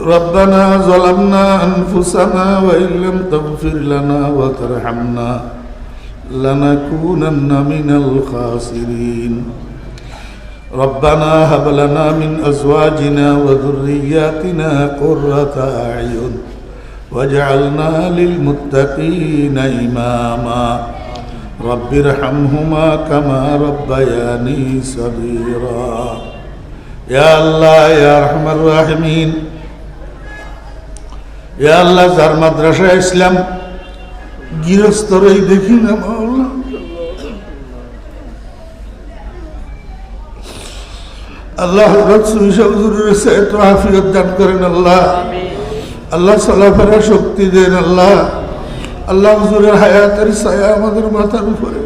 ربنا ظلمنا أنفسنا وإن لم تغفر لنا وترحمنا لنكونن من الخاسرين. ربنا هب لنا من أزواجنا وذرياتنا قرة أعين واجعلنا للمتقين إماما. رب ارحمهما كما ربياني صغيرا. يا الله يا أرحم الراحمين. এ আল্লাহ যার মাদ্রাসায় ইসলাম গৃহস্থরই দেখি না মাওলা। আল্লাহ হজরত সুবিশা হুজুরের সেহত হাফিজত দান করেন আল্লাহ। আল্লাহ চলাফেরা শক্তি দেন আল্লাহ। আল্লাহ হুজুরের হায়াতের ছায়া আমাদের মাথার উপরে।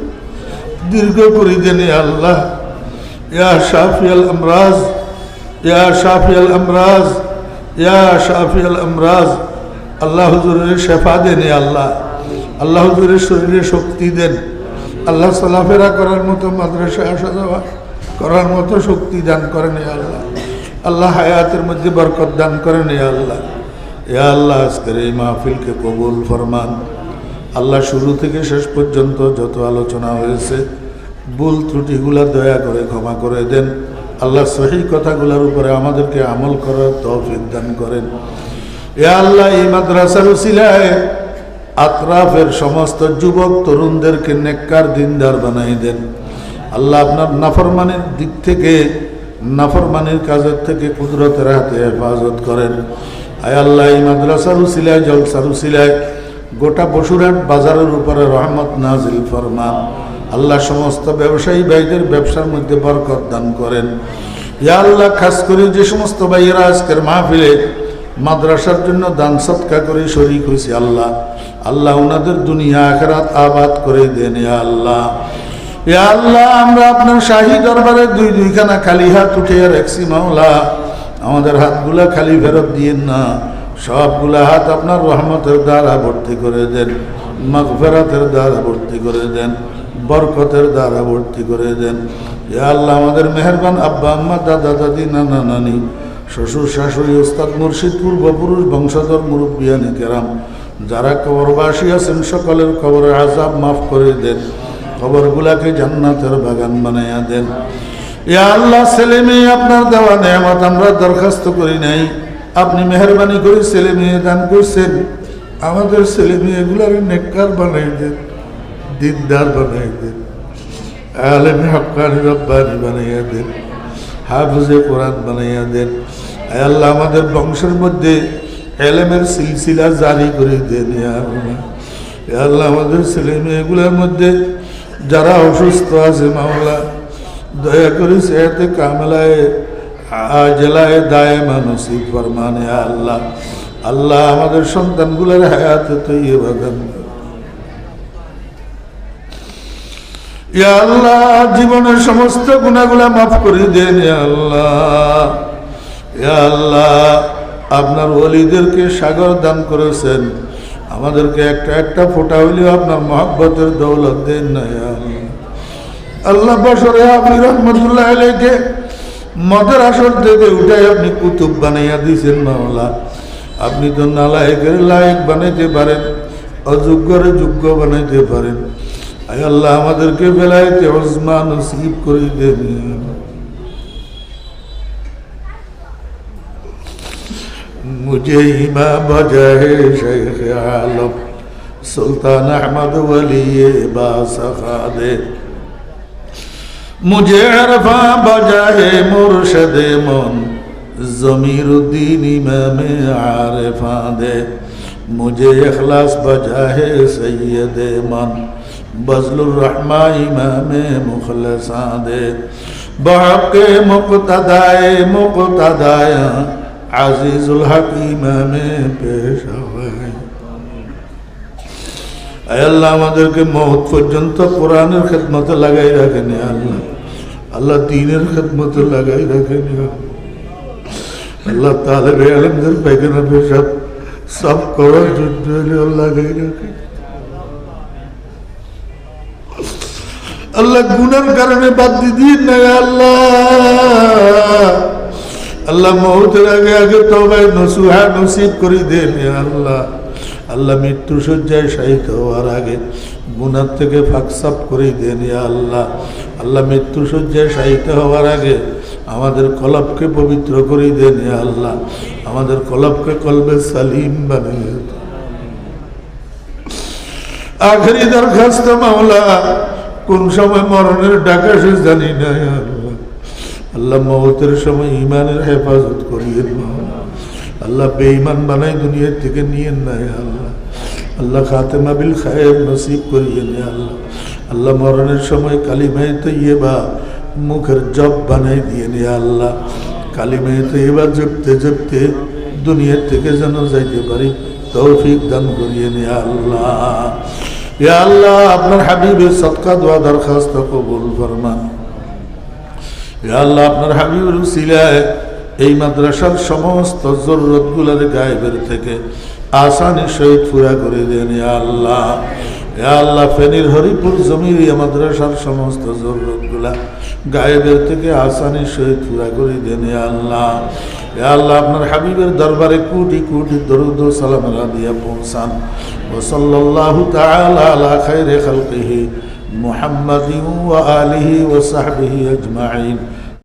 দীর্ঘ করে দেন আল্লাহ। ইয়া শাফিয়াল আমরাজ, ইয়া শাফিয়াল আমরাজ, ইয়া শাফিয়াল আমরাজ। আল্লাহ হুজুরের শেফা দেন আল্লাহ। আল্লাহ হুজুরের শরীরে শক্তি দেন। আল্লাহ চলাফেরা করার মতো মাদ্রাসা আসা যাওয়া করার মতো শক্তি দান করেন আল্লাহ। আল্লাহ হায়াতের মধ্যে বরকত দান করেন আল্লাহ। ইয়া আল্লাহ আজকের এই মাহফিলকে কবুল ফরমান। আল্লাহ শুরু থেকে শেষ পর্যন্ত যত আলোচনা হয়েছে, ভুল ত্রুটিগুলা দয়া করে ক্ষমা করে দেন। আল্লাহ সহি কথাগুলোর উপরে আমাদেরকে আমল করার তৌফিক দান করেন। ইয়া আল্লাহ এই মাদ্রাসার উসিলায় আতরাফের সমস্ত যুবক তরুণদেরকে নেককার দিনদার বানাই দেন। আল্লাহ আপনার নাফরমানের দিক থেকে, নাফরমানির কাজের থেকে কুদরতের হাতে হেফাজত করেন। আয় আল্লাহ এই মাদ্রাসার উসিলায়, জলসার উসিলায় গোটা বসুরহাট বাজারের উপরে রহমত নাজিল ফরমান। আল্লাহ সমস্ত ব্যবসায়ী ভাইদের ব্যবসার মধ্যে বরকত দান করেন। ইয়া আল্লাহ, খাস করে যে সমস্ত ভাইয়েরা আজকের মাহফিলে মাদ্রাসার জন্য দান সৎকা করে শরিক হয়েছে আল্লাহ। আল্লাহ ওনাদের দুনিয়া আখরাত আবাদ করে দেন আল্লাহ। আল্লাহ, আমরা আপনার শাহী দরবারে দুই দুইখানা খালি হাত উঠে রাখছি, মাওলা। আমাদের হাতগুলা খালি ফেরত দিয়েন না। সবগুলা হাত আপনার রহমতের দ্বারা ভর্তি করে দেন, মাগফেরাতের দ্বারা ভর্তি করে দেন, বরকতের দ্বারা ভর্তি করে দেন। ইয়া আল্লাহ, আমাদের মেহরবান আব্বা, আম্মা, দাদা, দাদি, নানা, নানি শ্বশুর শাশুড়ি ওস্তাদ মুর্শিদ পূর্বপুরুষ বংশধর মুরব্বিয়ানি কেরাম যারা কবরবাসী আছেন, সকলের কবরের আজাব মাফ করে দেন। কবরগুলাকে জান্নাতের বাগান বানাইয়া দেন। ইয়া আল্লাহ ছেলে মেয়ে আপনার দেওয়া নেয়ামত আমরা দরখাস্ত করি নাই। আপনি মেহরবানি করে ছেলে মেয়ে দান করছেন। আমাদের ছেলে মেয়েগুলার নেককার বানাই দেন, দিনদার বানাই দেন। আলেমে হকানি রব্বানি বানাইয়া দেন। হাফিজে কোরআন বানাইয়া দেন। আল্লাহ, আমাদের বংশের মধ্যে এলেমের সিলসিলা জারি করে দেন আল্লাহ। আমাদের ছেলে মেয়েগুলোর মধ্যে যারা অসুস্থ আছে মামলা দয়া করে সেহাতে কামলায় জেলায় দায় মানসিক ফরমানে আল্লাহ। আল্লাহ, আমাদের সন্তানগুলোর হায়াতে তো ইয়ে বাগান আল্লাহ, জীবনের সমস্ত গুণাগুলা মাফ করে দেন আল্লাহ। আল্লাহ, আপনার ওলিদেরকে সাগর দান করেছেন। আমাদেরকে একটা একটা ফোটা হইলেও আপনার মহাব্বতের দৌলত দেন না আল্লাহ। বসরে আপনি রহমতুল্লাহ মদের আসর থেকে উঠাই আপনি কুতুব বানাইয়া দিয়েছেন, মাওলা। আপনি তো নালায়কের লায়ক বানাইতে পারেন, অযোগ্যরে যোগ্য বানাইতে পারেন। আল্লাহ, আমাদেরকে বেলাইতে ওজমা নসিব করে দেন مجھے امام بجائے شیخ عالم سلطان احمد ولی باسخا دے مجھے عرفا بجائے مرشد من ضمیر الدین امام عارفا دے مجھے اخلاص بجائے سید من بزل الرحمہ امام مخلصان دے بحق مقتدائے مقتدائیں আজিজুল হক ইমামে পেশ আল্লাহ, আমাদেরকে মহৎ পর্যন্ত কোরআনের খেদমতে লাগাই রাখেন আল্লাহ। আল্লাহ দিনের খেদমতে লাগাই রাখেন আল্লাহ। তালেবে আলমদের পায়খানা পেশাব সব করার জন্য লাগাই রাখেন। আল্লাহ গুনার কারণে বাদ দিদি দিন না আল্লাহ। আল্লাহ মৌতের আগে আগে তবাই নসুহা নসিব করে দেন আল্লাহ। আল্লাহ মৃত্যু শয্যায় শাহিত হওয়ার আগে গুনার থেকে ফাকসাপ করে দেন আল্লাহ। আল্লাহ মৃত্যু শয্যায় শাহিত হওয়ার আগে আমাদের কলবকে পবিত্র করে দেন আল্লাহ। আমাদের কলবকে কলবে সালিম বানিয়ে। আখেরি দরখাস্ত মাওলা, কোন সময় মরণের ডাকা সে জানি না আল্লাহ মহতের সময় ইমানের হেফাজত মাওলা আল্লাহ বেঈমান বানাই দুনিয়ার থেকে নিয়ে না আল্লাহ। আল্লাহ খাতেমা বিল খায়ের নসিব করিয়ে ইয়া আল্লাহ। আল্লাহ মরণের সময় কালিমায় বা মুখের জব বানাই দিয়ে ইয়া আল্লাহ। কালিমায় তৈবা জপতে জপতে দুনিয়ার থেকে যেন যাইতে পারি, তৌফিক দান করিয়ে নে আল্লাহ। ইয়া আল্লাহ, আপনার হাবিবের সৎকা দোয়া দরখাস্ত কবুল ফরমান। ইয়া আল্লাহ, আপনার হাবিবের উসিলায় এই মাদ্রাসার সমস্ত জরুরতগুলার গায়েবের থেকে আসানি সহিত পুরা করে দেন আল্লাহ। আল্লাহ, ফেনীর হরিপুর জমির মাদ্রাসার সমস্ত জরুরতগুলা গায়েবের থেকে আসানি সহিত পুরা করে দেন আল্লাহ। আল্লাহ, আপনার হাবিবের দরবারে কোটি কোটি দরুদ ও সালামেরা দিয়া পৌঁছান। ও সাল্লাল্লাহু তাআলা আলা খাইরি খালকিহি। محمد وآله وصحبه أجمعين.